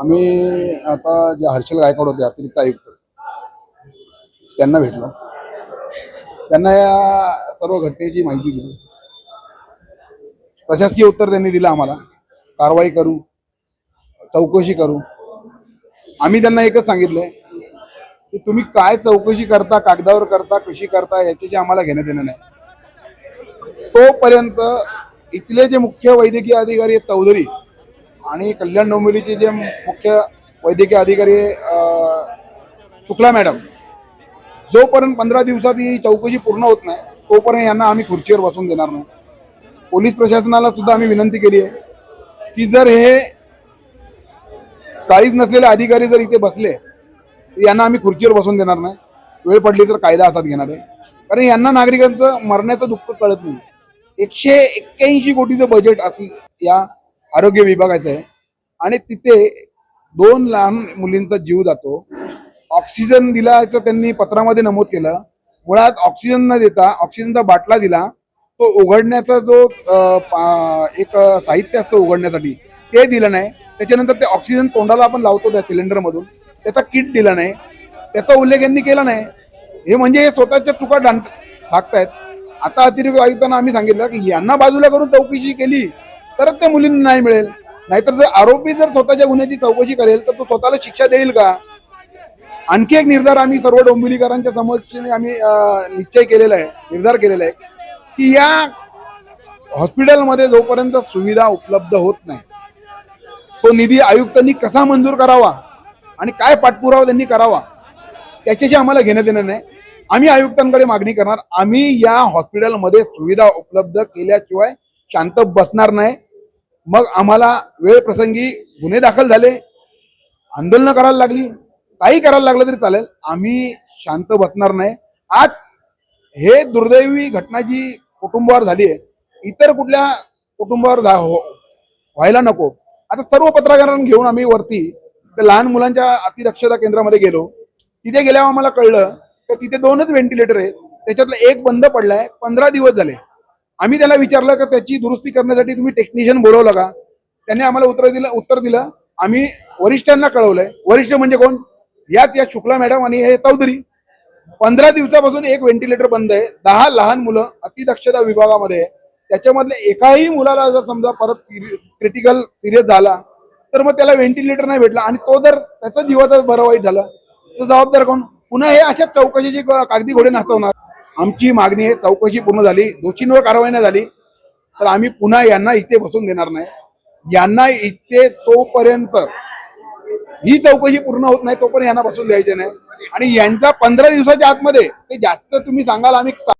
आम्ही आता जे हर्षल गायकवाड होते अतिरिक्त आयुक्त त्यांना भेटलो. त्यांना या सर्व घटनेची माहिती दिली. प्रशासकीय उत्तर त्यांनी दिलं आम्हाला. कारवाई करू चौकशी करू. आम्ही त्यांना एकच सांगितलंय की तुम्ही काय चौकशी करता कागदावर करता कशी करता याच्याशी आम्हाला घेणं देणं नाही. तोपर्यंत इथले जे मुख्य वैद्यकीय अधिकारी आहेत चौधरी आणि कल्याण डोंबिवलीचे जे मुख्य वैद्यकीय अधिकारी शुक्ला मॅडम जोपर्यंत पंधरा दिवसात ही चौकशी पूर्ण होत नाही तोपर्यंत यांना आम्ही खुर्चीवर बसून देणार नाही. पोलीस प्रशासनाला सुद्धा आम्ही विनंती केली आहे की जर हे काळीच नसलेले अधिकारी जर इथे बसले तर यांना आम्ही खुर्चीवर बसून देणार नाही. वेळ पडली तर कायदा हातात घेणार आहे. कारण यांना नागरिकांचं मरण्याचं दुःख कळत नाही. एकशे एक्क्याऐंशी कोटीचं बजेट असलं या आरोग्य विभागाचं आहे. आणि तिथे दोन लहान मुलींचा जीव जातो. ऑक्सिजन दिल्याचं त्यांनी पत्रामध्ये नमूद केलं. मुळात ऑक्सिजन न देता ऑक्सिजनचा बाटला दिला तो उघडण्याचा जो एक साहित्य असतं उघडण्यासाठी ते दिलं नाही. त्याच्यानंतर ते ऑक्सिजन तोंडाला आपण लावतो त्या सिलेंडरमधून. त्याचा किट दिला नाही. त्याचा उल्लेख यांनी केला नाही. हे म्हणजे हे स्वतःच्या चुका डांट भागतायत आता अतिरिक्त आयुक्तांना आम्ही सांगितलं की यांना बाजूला करून चौकशी केली. तरच त्या मुलींना नाही मिळेल. नाहीतर जर आरोपी जर स्वतःच्या गुन्ह्याची चौकशी करेल तर तो स्वतःला शिक्षा देईल का? आणखी एक निर्धार आम्ही सर्व डोंबिवलीकरांच्या समक्षने आम्ही निश्चय केलेला आहे निर्धार केलेला आहे की या हॉस्पिटलमध्ये जोपर्यंत सुविधा उपलब्ध होत नाही तो निधी आयुक्तांनी कसा मंजूर करावा आणि काय पाठपुरावा त्यांनी करावा त्याच्याशी आम्हाला घेणं देणं नाही. आम्ही आयुक्तांकडे मागणी करणार आम्ही या हॉस्पिटलमध्ये सुविधा उपलब्ध केल्याशिवाय शांत बसणार नाही. मग आम्हाला वेळ प्रसंगी गुन्हे दाखल झाले. आंदोलनं करायला लागली. काही करायला लागलं तरी चालेल. आम्ही शांत बसणार नाही. आज हे दुर्दैवी घटना जी कुटुंबावर झाली आहे इतर कुठल्या कुटुंबावर झा- हो- व्हायला नको. आता सर्व पत्रकारांना घेऊन आम्ही वरती त्या लहान मुलांच्या अतिदक्षता केंद्रामध्ये गेलो. तिथे गेल्यावर आम्हाला कळलं की तिथे दोनच व्हेंटिलेटर आहेत. त्याच्यातलं एक बंद पडलाय. पंधरा दिवस झाले. आम्ही त्याला विचारलं की त्याची दुरुस्ती करण्यासाठी तुम्ही टेक्निशियन बोलवलं का? त्याने आम्हाला उत्तर दिलं उत्तर दिलं. आम्ही वरिष्ठांना कळवलंय. वरिष्ठ म्हणजे कोण? याच या शुक्ला मॅडम आणि हे चौधरी. पंधरा दिवसापासून एक व्हेंटिलेटर बंद आहे. दहा लहान मुलं अतिदक्षता विभागामध्ये आहे. त्याच्यामधल्या एकाही मुलाला जर समजा परत क्रिटिकल सिरियस झाला तर मग त्याला व्हेंटिलेटर नाही भेटला. आणि तो जर त्याचा जीवाचा बरं वाईट झालं तर जबाबदार कोण? पुन्हा हे अशा चौकशीची कागदी घोडे नाचवणार. आमची मागणी आहे चौकशी पूर्ण झाली दोषींवर कारवाई नाही झाली तर आम्ही पुन्हा यांना इथे बसून देणार नाही. यांना इथे तोपर्यंत ही चौकशी पूर्ण होत नाही तोपर्यंत यांना बसून द्यायचे नाही. आणि यांच्या पंधरा दिवसाच्या आतमध्ये ते जास्त तुम्ही सांगाल आम्ही